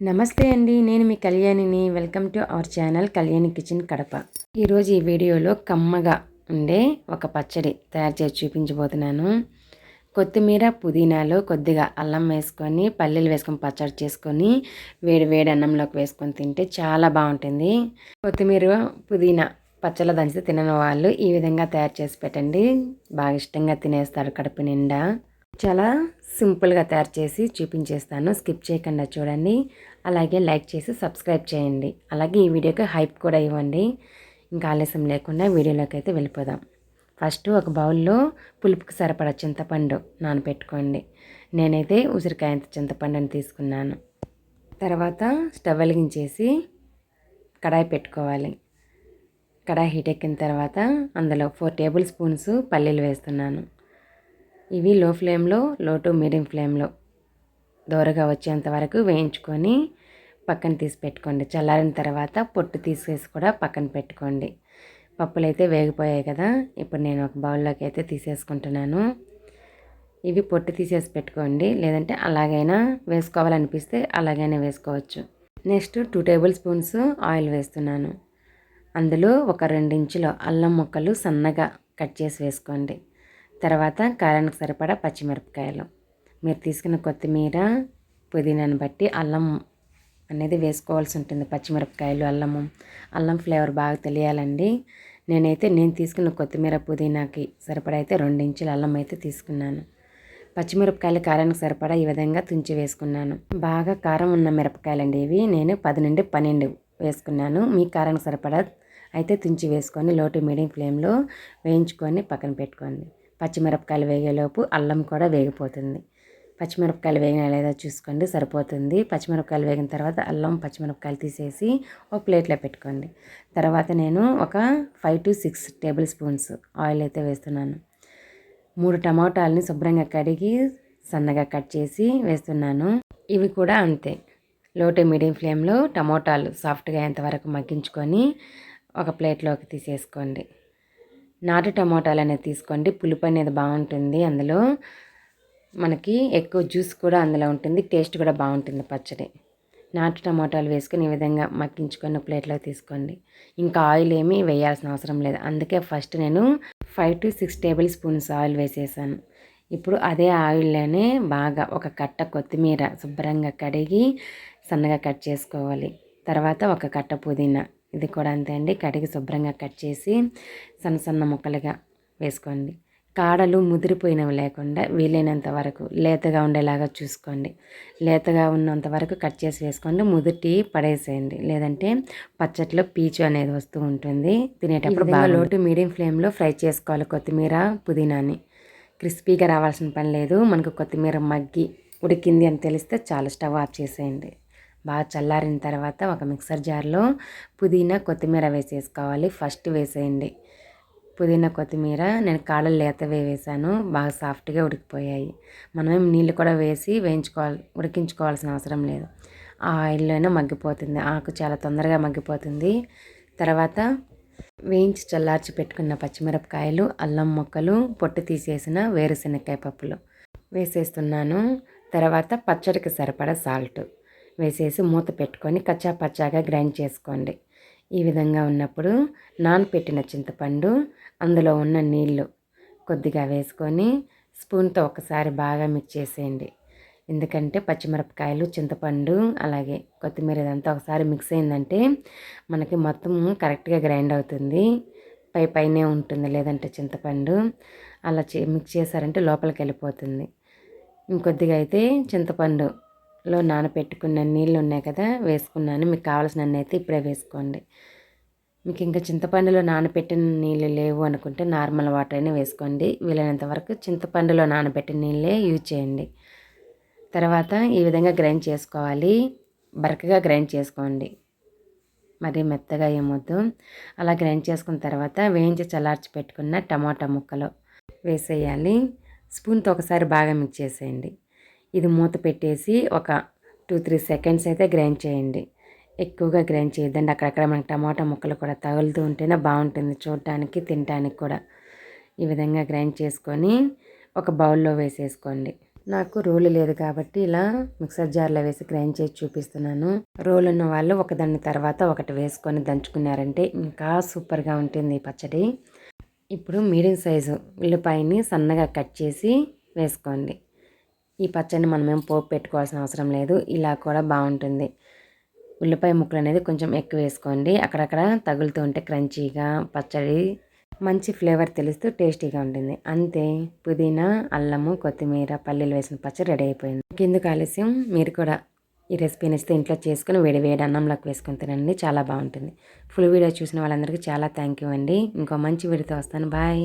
నమస్తే అండి నేను మీ కళ్యాణిని. Welcome to our channel Kalyani kitchen Kadapa. ఈరోజు ఈ వీడియోలో కమ్మగా ఉండే ఒక పచ్చడి తయారు చేసి చూపించబోతున్నాను. కొత్తిమీర పుదీనాలో కొద్దిగా అల్లం వేసుకొని పల్లీలు వేసుకొని పచ్చడి చేసుకొని వేడి వేడి అన్నంలోకి వేసుకొని తింటే చాలా బాగుంటుంది. కొత్తిమీర పుదీనా పచ్చళ్ళ దంచితే తినని వాళ్ళు ఈ విధంగా తయారు చేసి పెట్టండి. బాగా ఇష్టంగా తినేస్తారు కడుపు నిండా. చాలా సింపుల్గా తయారు చేసి చూపించేస్తాను. స్కిప్ చేయకుండా చూడండి. అలాగే లైక్ చేసి సబ్స్క్రైబ్ చేయండి. అలాగే ఈ వీడియోకి హైప్ కూడా ఇవ్వండి. ఇంకా ఆలస్యం లేకుండా వీడియోలోకి అయితే వెళ్ళిపోదాం. ఫస్ట్ ఒక బౌల్లో పులుపుకి సరిపడా చింతపండు నానబెట్టుకోండి నేనైతే ఉసిరికాయంత చింతపండుని తీసుకున్నాను. తర్వాత స్టవ్ వెలిగించేసి కడాయి పెట్టుకోవాలి. కడాయి హీట్ ఎక్కిన తర్వాత అందులో ఫోర్ టేబుల్ స్పూన్స్ పల్లీలు వేస్తున్నాను. ఇవి లో ఫ్లేమ్లో లో టు మీడియం ఫ్లేమ్లో దోరగా వచ్చేంత వరకు వేయించుకొని పక్కన తీసి పెట్టుకోండి. చల్లారిన తర్వాత పొట్టు తీసేసి కూడా పక్కన పెట్టుకోండి. పప్పులు అయితే వేగిపోయాయి కదా ఇప్పుడు నేను ఒక బౌల్లోకి అయితే తీసేసుకుంటున్నాను. ఇవి పొట్టు తీసేసి పెట్టుకోండి లేదంటే అలాగైనా వేసుకోవాలనిపిస్తే అలాగైనా వేసుకోవచ్చు. Next two tablespoons oil వేస్తున్నాను. అందులో ఒక రెండించులో అల్లం ముక్కలు సన్నగా కట్ చేసి వేసుకోండి. తర్వాత కారానికి సరిపడా పచ్చిమిరపకాయలు. మీరు తీసుకున్న కొత్తిమీర పుదీనాను బట్టి అల్లం అనేది వేసుకోవాల్సి ఉంటుంది. పచ్చిమిరపకాయలు అల్లము. అల్లం ఫ్లేవర్ బాగా తెలియాలండి. నేనైతే నేను తీసుకున్న కొత్తిమీర పుదీనాకి సరిపడా అయితే రెండించుల అల్లం అయితే తీసుకున్నాను. పచ్చిమిరపకాయలు కారానికి సరిపడా ఈ విధంగా తుంచి వేసుకున్నాను. బాగా కారం ఉన్న మిరపకాయలండి ఇవి. నేను పది నుండి పన్నెండు వేసుకున్నాను. మీ కారానికి సరిపడా అయితే తుంచి వేసుకొని లోటు మీడియం ఫ్లేమ్లో వేయించుకొని పక్కన పెట్టుకోండి. పచ్చిమిరపకాయలు వేగేలోపు అల్లం కూడా వేగిపోతుంది. పచ్చిమిరపకాయలు వేగిన లేదా చూసుకోండి సరిపోతుంది. పచ్చిమిరపకాయలు వేగిన తర్వాత అల్లం పచ్చిమిరపకాయలు తీసేసి ఒక ప్లేట్లో పెట్టుకోండి. తర్వాత నేను ఒక five to six tablespoons oil అయితే వేస్తున్నాను. మూడు టమాటాలని శుభ్రంగా కడిగి సన్నగా కట్ చేసి వేస్తున్నాను. ఇవి కూడా అంతే. లో టు మీడియం ఫ్లేమ్లో టమోటాలు సాఫ్ట్గా ఎంతవరకు మగ్గించుకొని ఒక ప్లేట్లోకి తీసేసుకోండి. నాటు టమోటాలు అనేది తీసుకోండి. పులుపు అనేది బాగుంటుంది అందులో. మనకి ఎక్కువ జ్యూస్ కూడా అందులో ఉంటుంది. టేస్ట్ కూడా బాగుంటుంది పచ్చడి. నాటు టమాటాలు వేసుకొని ఈ విధంగా మక్కించుకొని ప్లేట్లో తీసుకోండి. ఇంకా ఆయిల్ ఏమీ వేయాల్సిన అవసరం లేదు. అందుకే ఫస్ట్ నేను five to six tablespoons oil వేసేసాను. ఇప్పుడు అదే ఆయిల్లోనే బాగా ఒక కట్ట కొత్తిమీర శుభ్రంగా కడిగి సన్నగా కట్ చేసుకోవాలి. తర్వాత ఒక కట్ట పుదీనా. ఇది కూడా అంతే అండి. కడిగి శుభ్రంగా కట్ చేసి సన్న సన్న ముక్కలుగా వేసుకోండి. కాడలు ముదిరిపోయినవి లేకుండా వీలైనంత వరకు లేతగా ఉండేలాగా చూసుకోండి. లేతగా ఉన్నంత వరకు కట్ చేసి వేసుకోండి. ముదిటి పడేసేయండి. లేదంటే పచ్చట్లో పీచు అనేది వస్తూ ఉంటుంది. తినేటప్పుడు బాగా లోటు మీడియం ఫ్లేమ్లో ఫ్రై చేసుకోవాలి కొత్తిమీర పుదీనాని. క్రిస్పీగా రావాల్సిన పని లేదు. మనకు కొత్తిమీర మగ్గి ఉడికింది అని తెలిస్తే చాలా స్టవ్ ఆఫ్ చేసేయండి. బాగా చల్లారిన తర్వాత ఒక మిక్సర్ జార్లో పుదీనా కొత్తిమీర వేసేసుకోవాలి. ఫస్ట్ వేసేయండి. పుదీనా కొత్తిమీర నేను కాడలు లేతవే వేసాను బాగా సాఫ్ట్గా ఉడికిపోయాయి. మనమేం నీళ్ళు కూడా వేసి వేయించుకోవాలి ఉడికించుకోవాల్సిన అవసరం లేదు. ఆ ఆయిల్లోనే మగ్గిపోతుంది. ఆకు చాలా తొందరగా మగ్గిపోతుంది. తర్వాత వేయించి చల్లార్చి పెట్టుకున్న పచ్చిమిరపకాయలు అల్లం ముక్కలు పొట్టు తీసేసిన వేరుశనక్కాయ పప్పులు వేసేస్తున్నాను. తర్వాత పచ్చడికి సరిపడా సాల్ట్. వేసేసి మూత పెట్టుకొని కచ్చా పచ్చాగా గ్రైండ్ చేసుకోండి. ఈ విధంగా ఉన్నప్పుడు నానపెట్టిన చింతపండు అందులో ఉన్న నీళ్ళు కొద్దిగా వేసుకొని స్పూన్తో ఒకసారి బాగా మిక్స్ చేసేయండి. ఎందుకంటే పచ్చిమిరపకాయలు చింతపండు అలాగే కొత్తిమీర ఇదంతా ఒకసారి మిక్స్ అయిందంటే మనకి మొత్తం కరెక్ట్గా గ్రైండ్ అవుతుంది. పై పైనే ఉంటుంది లేదంటే చింతపండు అలా మిక్స్ చేశారంటే లోపలికి వెళ్ళిపోతుంది ఇంకొద్దిగా అయితే చింతపండు లో నానబెట్టుకున్న నీళ్ళు ఉన్నాయి కదా వేసుకున్నాను. మీకు కావాల్సిన అయితే ఇప్పుడే వేసుకోండి. మీకు ఇంకా చింతపండులో నానబెట్టిన నీళ్ళు లేవు అనుకుంటే నార్మల్ వాటర్ అయినా వేసుకోండి. వీలైనంత వరకు చింతపండులో నానబెట్టిన నీళ్ళే యూజ్ చేయండి. తర్వాత ఈ విధంగా గ్రైండ్ చేసుకోవాలి. బరకగా గ్రైండ్ చేసుకోండి. మరి మెత్తగా ఏమొద్దు. అలా గ్రైండ్ చేసుకున్న తర్వాత వేయించి చల్లార్చి పెట్టుకున్న టమాటా ముక్కలు వేసేయాలి. స్పూన్తో ఒకసారి బాగా మిక్స్ చేసేయండి. ఇది మూత పెట్టేసి ఒక టూ త్రీ సెకండ్స్ అయితే గ్రైండ్ చేయండి. ఎక్కువగా గ్రైండ్ చేయొద్దండి. అక్కడక్కడ మనకి టమాటా ముక్కలు కూడా తగులుతూ ఉంటేనే బాగుంటుంది చూడటానికి తినడానికి కూడా. ఈ విధంగా గ్రైండ్ చేసుకొని ఒక బౌల్లో వేసేసుకోండి. నాకు రోలు లేదు కాబట్టి ఇలా మిక్సర్ జార్లో వేసి గ్రైండ్ చేసి చూపిస్తున్నాను. రోలు ఉన్న వాళ్ళు ఒకదాని తర్వాత ఒకటి వేసుకొని దంచుకున్నారంటే ఇంకా సూపర్గా ఉంటుంది ఈ పచ్చడి. ఇప్పుడు మీడియం సైజు ఉల్లిపాయని సన్నగా కట్ చేసి వేసుకోండి. ఈ పచ్చడిని మనమేం పోపు పెట్టుకోవాల్సిన అవసరం లేదు. ఇలా కూడా బాగుంటుంది. ఉల్లిపాయ ముక్కలు అనేది కొంచెం ఎక్కువ వేసుకోండి. అక్కడక్కడ తగులుతూ ఉంటే క్రంచీగా పచ్చడి మంచి ఫ్లేవర్ తెలుస్తూ టేస్టీగా ఉంటుంది. అంతే. పుదీనా అల్లము కొత్తిమీర పల్లీలు వేసిన పచ్చడి రెడీ అయిపోయింది. ఇంకెందుకు ఆలస్యం. మీరు కూడా ఈ రెసిపీ ఇస్తే ఇంట్లో చేసుకుని వేడి వేడి అన్నంలోకి వేసుకుని తినండి. చాలా బాగుంటుంది. ఫుల్ వీడియో చూసిన వాళ్ళందరికీ చాలా థ్యాంక్ యూ అండి. ఇంకో మంచి వీడియోతో వస్తాను. బాయ్.